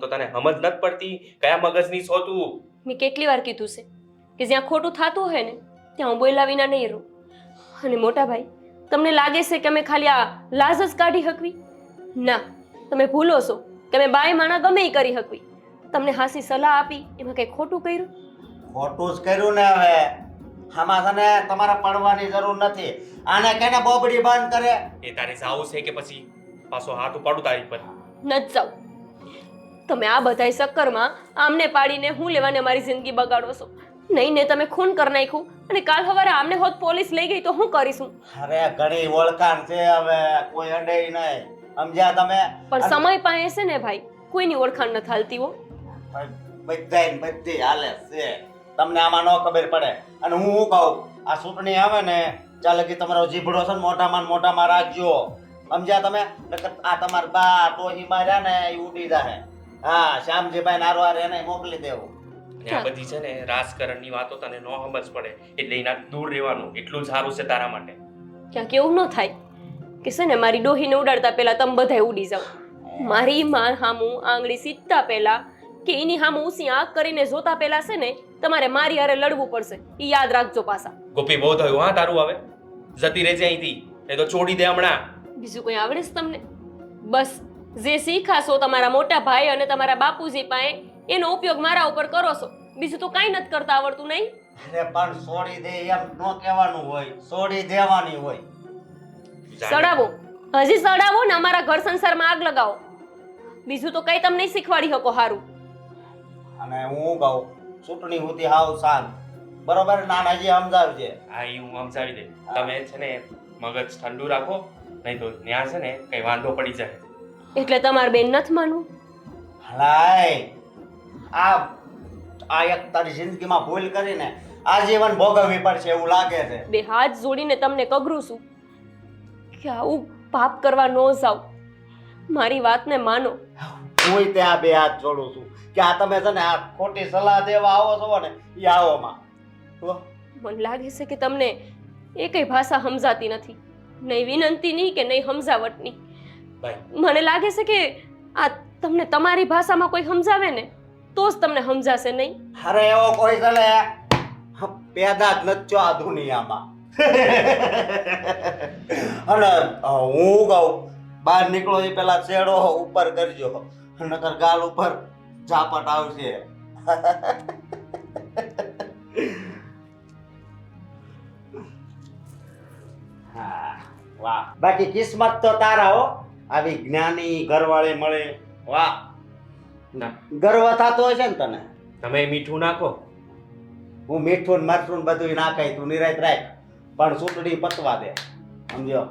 તો તને સમજ નથી પડતી? કયા મગજની છો તું? મેં કેટલી વાર કીધું છે કે જ્યાં ખોટું થતું હોય ને ત્યાં હું બોલ્યા વિના નહીં રહું. અને મોટા ભાઈ તમને લાગે છે કે અમે ખાલી આ લાજ જ કાઢી હકવી? ના તમે ભૂલો છો કે અમે બાય માણા ગમે એ કરી હકવી. તમને હાસી સલાહ આપી એમાં કંઈ ખોટું કર્યું? ખોટું જ કર્યું ને હવે. આમાં તને તમારે પડવાની જરૂર નથી. આને કેને બોબડી બંધ કરે? એ તારે જાવું છે કે પછી? પાછો હાથ ઉપાડું તારી પર ન જ તમે આ બધાય ચક્કરમાં આમને પાડીને હું લેવાને મારી જિંદગી બગાડો છો? નહીં ને તમે ખૂન કરી નાખ્યું. અને કાલ સવારે આમને હોત પોલીસ લઈ ગઈ તો હું કરીશું? અરે ઘણી ઓળખાણ છે હવે કોઈ અડે નહીં. સમજ્યા તમે? પણ સમય પાસે છે ને ભાઈ કોઈની ઓળખાણ ન થાલતી હો. બધાય બધી હાલે છે. તમને આમાં ન ખબર પડે. અને હું શું કહું? આ ચૂંટણી આવે ને ચાલે કે તમારો જીભડો છે ને મોઢામાં ને મોઢામાં રાખજો. સમજ્યા તમે? આ તમારા બા ટોહી માર્યા ને એ ઉડી જાય હા શ્યામજીભાઈ નારો હારે એને મોકલી દેવું. આ બધી છે ને રાજકારણની વાતો તને ન સમજ પડે એટલે એના દૂર રહેવાનું એટલું જ સારું છે તારા માટે. ક્યાંક એવું ન થાય કે છે ને મારી ડોહીને ઉડાડતા પહેલા તમે બધા ઉડી જાઓ. મારી માં હામું આંગળી સીધતા પહેલા કે એની હામું ઉસી આંખ કરીને જોતા પહેલા છે ને તમારે મારી હારે લડવું પડશે. એ યાદ રાખજો પાછા. ગોપી બહુ થયું હા તારું હવે? જતી રહેજે અહીંથી એ તો છોડી દે હમણાં. બીજું કંઈ આવડે છે તમને? બસ. જે શીખાશો તમારા મોટા ભાઈ અને તમારા બાપુજી પાસે એનો ઉપયોગ મારા ઉપર કરો છો. બીજું તો કાંઈ નથી કરતા આવડતું નહીં? અરે પણ છોડી દે એમ ન કહેવાનું હોય. છોડી દેવાની હોય. સડાવો. હજી સડાવો ને અમારા ઘર સંસારમાં આગ લગાવો. બીજું તો કઈ તમને નહીં શીખવાડી શકો હારું. અને હું કહું? ચૂંટણી સુધી હાવ શાંત. બરોબર? નાનાજી સમજાવજે. હા એ હું સમજાવી દે તમે છે ને મગજ ઠંડુ રાખો નહીં તો ત્યાં છે ને કઈ વાંધો પડી જાય. એટલે તમારે બેન નથી માનવું? હલાય આ આ એક તારી જિંદગીમાં ભૂલ કરીને આજીવન ભોગવવી પડશે એવું લાગે છે. બે હાથ જોડીને તમને કગરું છું કે આવું પાપ કરવા ન જાવ મારી વાતને માનો. હું તે આ બે હાથ જોડું છું કે આ તમે છે ને આ ખોટી સલાહ દેવા આવો છો ને એ આવોમાં મને લાગે છે કે તમને એ કઈ ભાષા સમજાતી નથી. નહીં વિનંતીની કે નહીં સમજાવટની. મને લાગે છે કે આ તમને તમારી ભાષામાં કોઈ સમજાવે ને તો જ તમને સમજાશે નહીં. અરે એવો કોઈ છે પેદા જ નચ્યો આ દુનિયામાં. અને હું કહું બહાર નીકળો એ પેલા શેડો ઉપર કરજો નકર ગાલ ઉપર ઝાપટ આવશે. હા, વાહ. બાકી કિસ્મત તો તારા હો. આવી જ્ઞાની ઘરવાળે મળે. વાહ. ના. ગર્વ થતો હશે ને તને? તમે મીઠું નાખો. હું મીઠું ને મરચું ને બધું નાખાય તું નિરાત રાખ. પણ ચૂંટણી પતવા દે. સમજો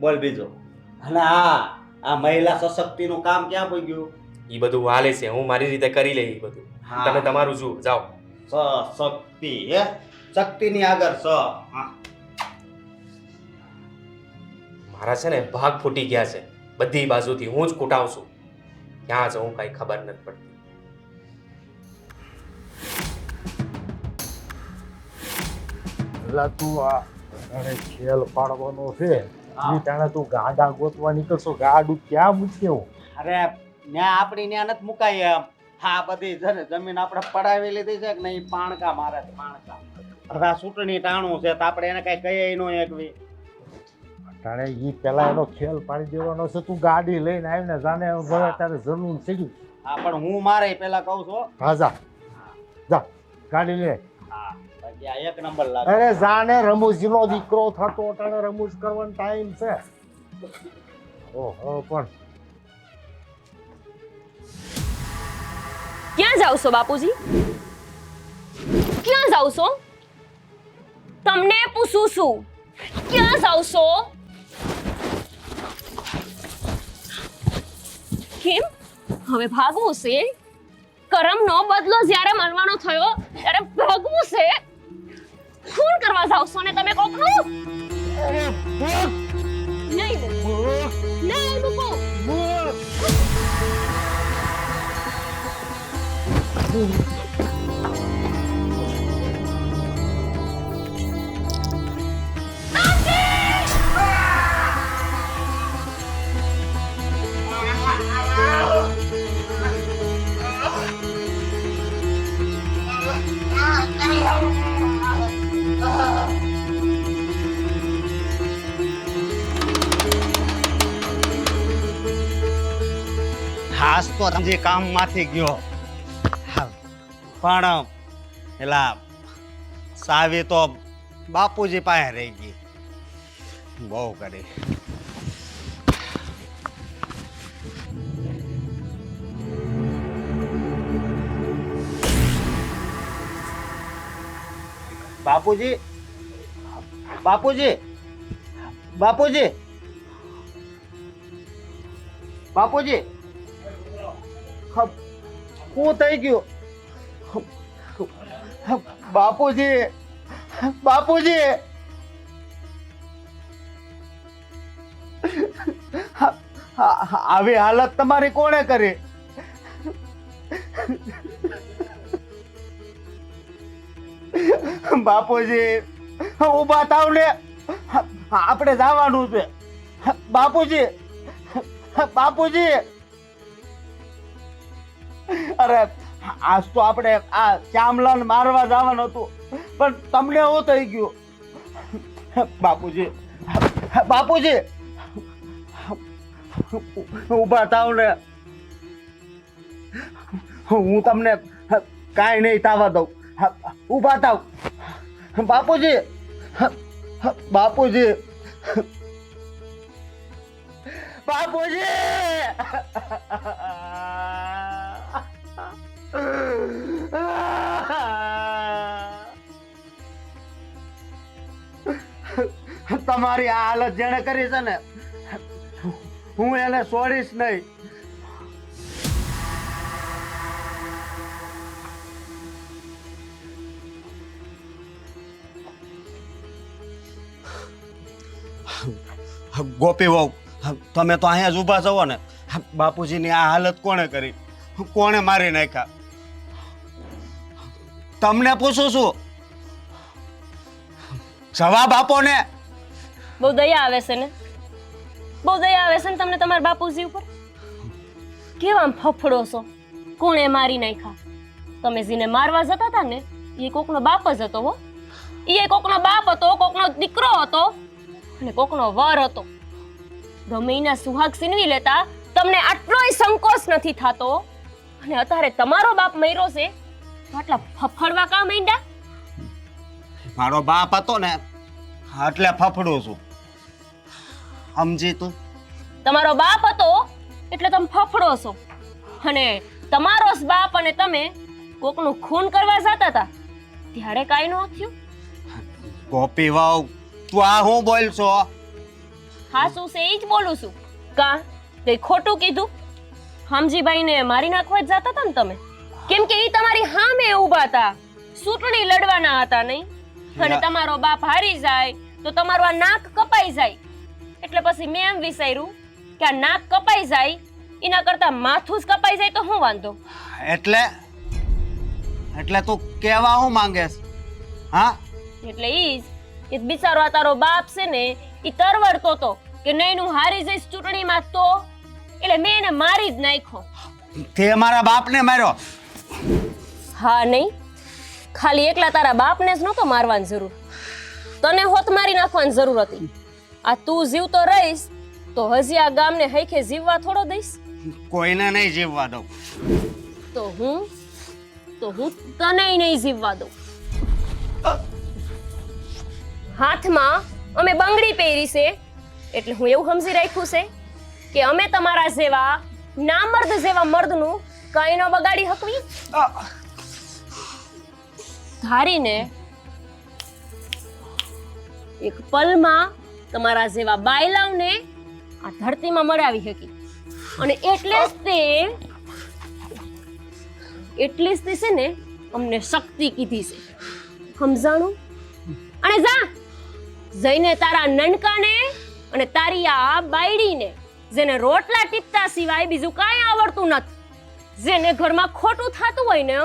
બોલ બીજું. અને હા આ મહિલા સશક્તિનું કામ ક્યાં પહોંચ્યું? એ બધું હાલે છે. હું મારી રીતે કરી લઈ બધું. તમે તમારું જુઓ. જાઓ. સશક્તિ હે? શક્તિની આગળ સ. હા. મારા છે ને ભાગ ફૂટી ગયા છે. બધી બાજુથી હું જ કૂટાવું છું ક્યાં જવું કઈ ખબર નથી પડતી. એટલે તું આ તારે ખેલ પાડવાનો છે. ઈ તાણે તું ગાડા ગોતવા નીકળશો. ગાડું ક્યાં મૂક્યું અરે ન્યા આપણી ન્યા નથી મુકાય એમ. હા બધી છે ને જમીન આપણે પડાવી લીધી છે કે નહીં? પાણકા મારે પાણકા. હવે આ ચૂંટણી ટાણું છે તો આપણે એને કઈ કહીએ નો એકવી. તાણે એ પેલા એનો ખેલ પાડી દેવાનો છે તું ગાડી લઈને આવીને જાને ભલે તારે જમીન છે હા પણ હું મારે પેલા કહું છું. હા જા. જા ગાડી લે. હા બાકી એક નંબર લાગે. અરે જાને રમૂજીનો દીકરો થતો તાણે રમૂજ કરવાનો ટાઈમ છે. ઓહો પણ. ક્યાં જાવ છો બાપુજી? ક્યાં જાવ છો? તમને પૂછું છું. ક્યાં જાવ છો? કેમ? હવે ભાગવું છે. કરમનો બદલો જ્યારે મળવાનો થયો, ત્યારે ભાગવું છે. ખૂન કરવા જાવશો ને તમે કોકનું? નહીં નહીં આજ તો સમજી કામમાંથી ગયો. પણ, એલા, સાવી તો બાપુજી પાસે રહી ગઈ. બહુ કરી. બાપુજી? બાપુજી? બાપુજી? બાપુજી? હ- થઈ ગયું. બાપુજી બાપુજી. આવી હાલત તમારી કોણે કરી? બાપુજી ઊભા થાવ ને. આપણે જવાનું છે. બાપુજી બાપુજી. અરે, આજ તો આપણે આ શ્યામલાલ મારવા જવાનું હતું. પણ તમને એવું થઈ ગયું. બાપુજી બાપુજી ઊભા થાવ ને. હું તમને કાંઈ નહીં થવા દઉં. ઊભા થાવ. બાપુજી બાપુજી બાપુજી. તમારી આ હાલત જેને કરી છે ને, હું એને છોડીશ નહીં. ગોપી વહુ, તમે તો અહીંયા જ ઊભા જવો ને, બાપુજીની આ હાલત કોણે કરી? કોણે મારી નાખ્યા? તમને પૂછું છું, જવાબ આપો ને. બહુ દયા આવે છે ને? બહુ દયા આવે છે ને તમને તમારા બાપુજી ઉપર? કેવા ફફડો છો? કોણે મારી નાખ્યા? તમે જેને મારવા જતા હતા ને, એ કોકનો બાપ જ હતો હો. એ કોકનો બાપ હતો, કોકનો દીકરો હતો અને કોકનો વર હતો. ગમે એના સુહાગ સીનવી લેતા, તમને આટલોય સંકોચ નથી થતો? અને અત્યારે તમારો બાપ મર્યો છે? આટલા ફફડવા કા માંડ્યા? મારો બાપ હતો ને, એટલે ફફડું છું. સમજી તો? તમારો બાપ હતો એટલે તમે ફફડો છો. અને તમારો જ બાપ અને તમે કોકનું ખૂન કરવા જતા હતા. ત્યારે કાંઈ ન થયું? કોપી વાવ તું આ હું બોલ છો? હા શું છે? એ જ બોલું છું. કા તે ખોટું કીધું? હામજીભાઈને મારી નાખવા જ જતા હતા ને તમે? કેમ કે એ તમારી હામે ઊભા હતા. ચૂંટણી લડવાના હતા નહીં? અને તમારો બાપ હારી જાય તો તમારું આ નાક કપાઈ જાય. એટલે પછી મેં એમ વિચાર્યું કે આ નાક કપાઈ જાય એના કરતા માથું જ કપાઈ જાય તો શું વાંધો? એટલે? એટલે તું કેવા હું માંગેસ હા? એટલે ઈ જ એ બિચારો આ તારો બાપ છે ને એ તરવડતો તો કે નહીં હું હારી જઈશ ચૂંટણીમાં તો? એટલે મેં એને મારી જ નાખ્યો. તે મારા બાપને માર્યો. હા નહીં ખાલી એકલા તારા બાપને જ નહોતો મારવાની જરૂર. તને હોત મારી નાખવાની જરૂર હતી. આ તું જીવતો રહીશ તો હજી આ ગામને હૈખે જીવવા થોડો દઈશ? કોઈને નહીં જીવવા દઉં. તો હું? તો હું તને નહીં જીવવા દઉં. હાથમાં અમે બંગડી પહેરી છે એટલે હું એવું સમજી રાખ્યું છે કે અમે તમારા જેવા નામર્દ જેવા મર્દનું કઈ ન બગાડી હકવી ધારીને એક પલમાં તમારા જેવા બાયલાઓને આ ધરતીમાં મળાવી શકી. અને એટલે જ તે, એટલે જ તે છે ને, અમને શક્તિ કીધી છે. સમજાણું? અને જા! જઈને તારા નનકાને અને તારી આ બાયડીને, જેને રોટલા ટીપતા સિવાય બીજું કાંઈ આવડતું નથી, જેને ઘરમાં ખોટું થતું હોય ને,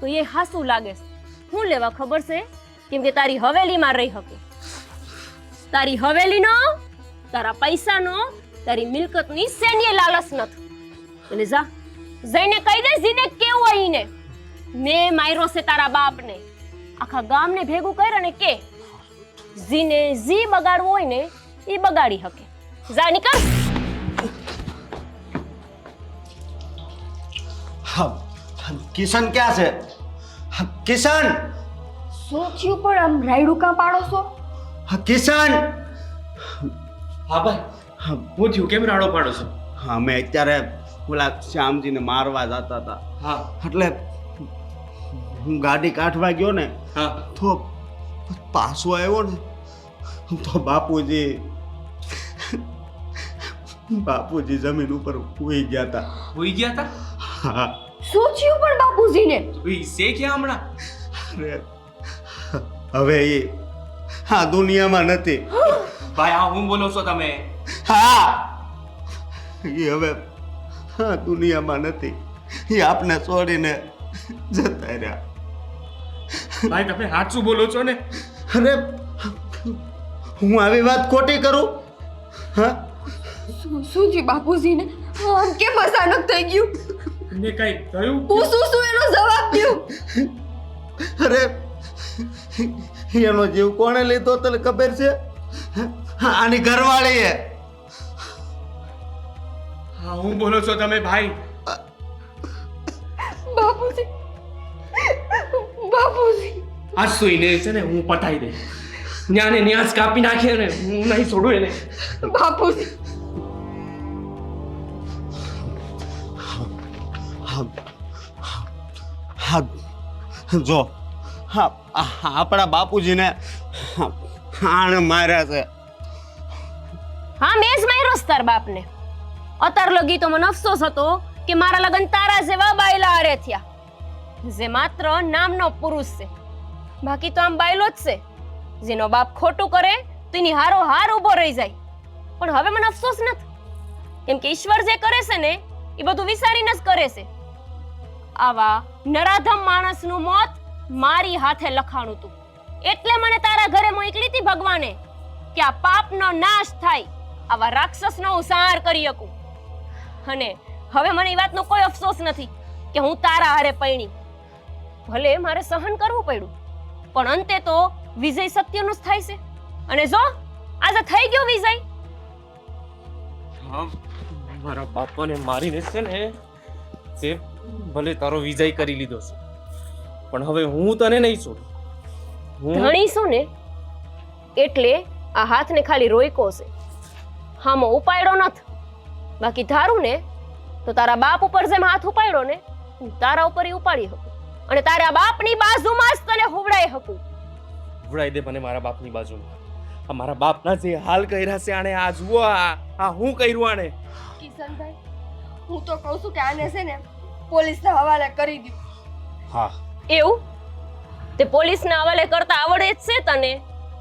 તો એ હાસું લાગે છે. શું લેવા ખબર છે? કેમ કે તારી હવેલીમાં રહી શકે તારી હવેલીનો તારા પૈસાનો તારી મિલકતની સેન્ય લાલચ નથી. એટલે જા જઈને કહી દે જીને કેવું અહીંને મેં માર્યો છે તારા બાપને. આખા ગામને ભેગું કર અને કે જીને જી બગાડવું હોય ને એ બગાડી શકે. જા નીકળ. કિશન ક્યાં છે? કિશન! શું થયું પણ આમ રાયડું કાં પાડો છો? હા, કિશન હા ભાઈ. હું. થયું કેમ રાડો પાડો છો? હા અમે અત્યારે ઓલા શ્યામજીને મારવા જતા હતા. હા. એટલે હું ગાડી કાઢવા ગયો ને હા. તો પાછો આવ્યો ને તો બાપુજી બાપુજી જમીન ઉપર ઉઈ ગયા હતા. ઉઈ ગયા હતા? હા. શું થયું પણ બાપુજીને? ઉઈ સે ક્યાં હમણાં? અરે હવે એ હા દુનિયામાં નથી. ભાઈ આ હું બોલો છો તમે. હા. એ હવે હા દુનિયામાં નથી. એ આપને છોડીને જતા રહ્યા. ભાઈ તમે સાચું બોલો છો ને? અરે હું આવી વાત ખોટી કરું? હા? શું થયું બાપુજીને? આમ કેમ અચાનક થઈ ગયું? ને કઈ થયું? હું શું શું એનો જવાબ દઉં? અરે એનો જીવ કોણે લીધો તને ખબર છે? આની ઘરવાળીએ. હા હું બોલો છો તમે ભાઈ? બાપુજી. બાપુજી. આ સુઈને છે ને હું પટાઈ દે. ન્યાને ન્યાસ કાપી નાખીએ ને હું નહીં છોડું એને. બાપુજી. હા હા જો. હા આપણા બાપુજીને આણે માર્યા છે. હા, મેં જ માર્યો તાર બાપને. અત્યાર લગી તો મને અફસોસ હતો કે મારા લગન તારા જેવા બાયલા હારે થયા. જે માત્ર નામનો પુરુષ છે. બાકી તો આમ બાયલો જ છે. જેનો બાપ ખોટું કરે, તો એની હારો હાર ઊભો રહી જાય. પણ હવે મને અફસોસ નથી. કેમ કે ઈશ્વર જે કરે છે ને, એ બધું વિચારીને જ કરે છે. આવા નરાધમ માણસનું મોત મારી હાથે લખાણું તું. એટલે મને તારા ઘરે મોકલી હતી ભગવાને કે આ પાપનો નાશ થાય, આવા રાક્ષસનો હું સંહાર કરી શકું. અને હવે મને એ વાતનો કોઈ અફસોસ નથી કે હું તારા હારે પૈણી. ભલે મારે સહન કરવું પડ્યું, પણ અંતે તો વિજય સત્યનો જ થાય છે. અને જો, આજે થઈ ગયો વિજય. મારા બાપાને મારીને છે ને, તે ભલે તારો વિજય કરી લીધો છે. પણ હવે હું તને નહીં છોડું. હું ધણીશું ને? એટલે આ હાથને ખાલી રોયકો છે. હામો ઉપાડ્યો નથી. બાકી ધારું ને તો તારા બાપ ઉપર જેમ હાથ ઉપાડ્યો ને તારા ઉપર એ ઉપાડી શકું. અને તારા બાપની બાજુમાં જ તને હુવડાઈ શકું. હુવડાઈ દે મને મારા બાપની બાજુમાં. આ મારા બાપના જે હાલ કર્યા છે આણે આ જુઓ આ આ હું કર્યું આણે? કિશનભાઈ હું તો કહું છું કે આને છે ને પોલીસના હવાલે કરી દઉં હા. એવું? તે પોલીસના હવાલે કરતા આવડે જ છે તને.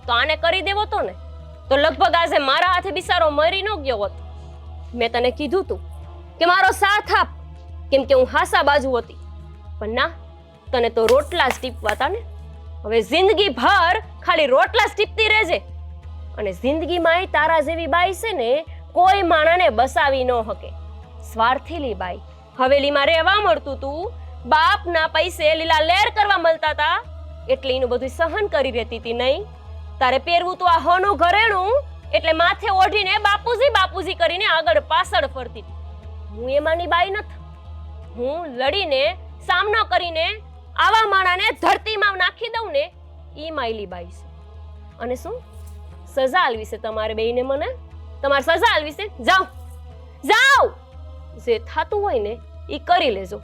તો આને કરી દેવો તો ને. તો લગભગ આજે મારા હાથે બિસારો મરી ન ગયો હોત. મેં તને કીધું તું કે મારો સાથ આપ, કેમ કે હું હાસા બાજુ હતી. પણ ના, તને તો રોટલા સ્ટીપવા ટીપવા હતા ને. હવે જિંદગી ભર ખાલી રોટલા સ્ટીપતી રહેજે. અને જિંદગીમાં તારા જેવી બાઈ છે ને, કોઈ માણાને બસાવી ન હકે સ્વાર્થીલી બાઈ. હવેલીમાં રહેવા મળતું તું બાપના પૈસે લીલા લેર કરવા મળતા હતા એટલે એનું બધું સહન કરી રહેતી હતી નહીં. તારે પહેરવું તો આ હોનું ઘરેણું, એટલે માથે ઓઢીને બાપુજી બાપુજી કરીને આગળ પાછળ ફરતી હું એમાંની બાઈ નથી. હું લડીને, સામનો કરીને આવા માણાને ધરતીમાં નાખી દઉં ને એ માયલી બાઈ છે. અને શું? સજા આલવી છે તમારે બેયને મને? તમારે સજા આલવી છે? જાઓ. જાઓ. જે થતું હોય ને એ કરી લેજો.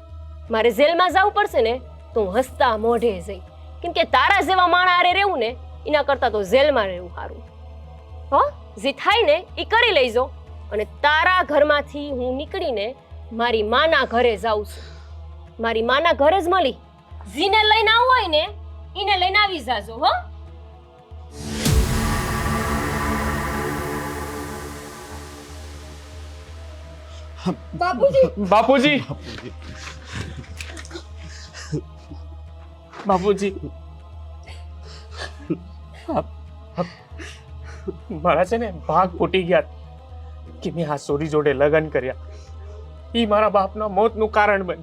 મારે જેલમાં જવું પડશે ને તો હું હસતા મોઢે જઈ. કેમ કે તારા જેવા માણા હારે રહેવું ને એના કરતાં તો જેલમાં રહેવું સારું. હો જે થાય ને એ કરી લઈજો અને તારા ઘરમાંથી હું નીકળીને મારી માના ઘરે જાઉં છું. મારી માના ઘરે જ મળી. જીને લઈને આવું હોય ને એને લઈને આવી જાજો હો. બાપુજી. બાપુજી. બાપુજી. મારા છે ને ભાગ ફૂટી ગયા. કે મેં આ સોરી જોડે લગ્ન કર્યા. એ મારા બાપના મોતનું કારણ બન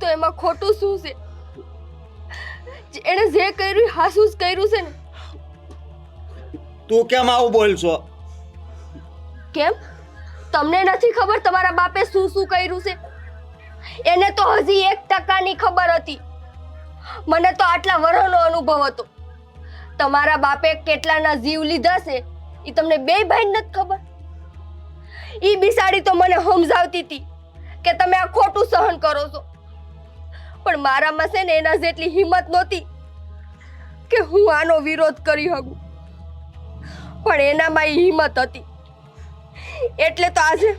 તો એમાં ખોટું શું છે? એણે જે કર્યું હાસું જ કર્યું છે ને. તું કેમ આવું બોલશો કેમ? તમને નથી ખબર તમારા બાપે શું શું કર્યું છે? એને તો હજી એક ટકાની ખબર હતી. મને તો આટલા વર્ષનો અનુભવ હતો. તમારા બાપે કેટલાના જીવ લીધા છે, એ તમને બે ભાઈ નથી ખબર? એ બિસાડી તો મને સમજાવતી હતી કે તમે આ ખોટું સહન કરો છો. પણ મારામાં છે ને એના જેટલી હિંમત નહોતી કે હું આનો વિરોધ કરી શકું. પણ એનામાં એ હિંમત હતી. એટલે તો આજે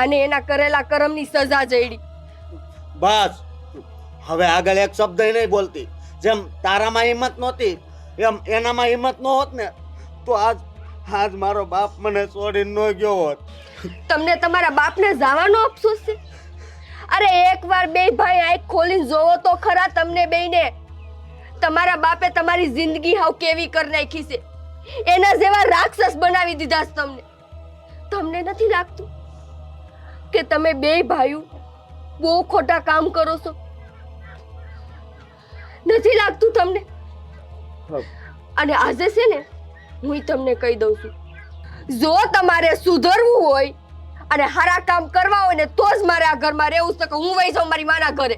આને એના કરેલા કરમની સજા જઈડી બસ. હવે આગળ એક શબ્દ નહીં બોલતી. જેમ તારામાં હિંમત નહોતી, એમ એનામાં હિંમત ન હોત ને, તો આજ આજ મારો બાપ મને છોડી ન ગયો હોત. તમને તમારા બાપને જવાનો અફસોસ છે? અરે એકવાર બે ભાઈ આંખ ખોલીને જોવો તો ખરા તમને બેયને. તમારા બાપે તમારી જિંદગી હાવ કેવી કરી નાખી છે. એના જેવા રાક્ષસ બનાવી દીધા છે તમને. તમને નથી લાગતું કે તમે બે ભાઈઓ બહુ ખોટા કામ કરો છો? નથી લાગતું તમને? અને આજે છે ને હું તમને કહી દઉં છું. જો તમારે સુધરવું હોય અને સારા કામ કરવા હોય ને તો જ મારે આ ઘરમાં રહેવું છે કે હું વહી જાઉં મારી માના ઘરે.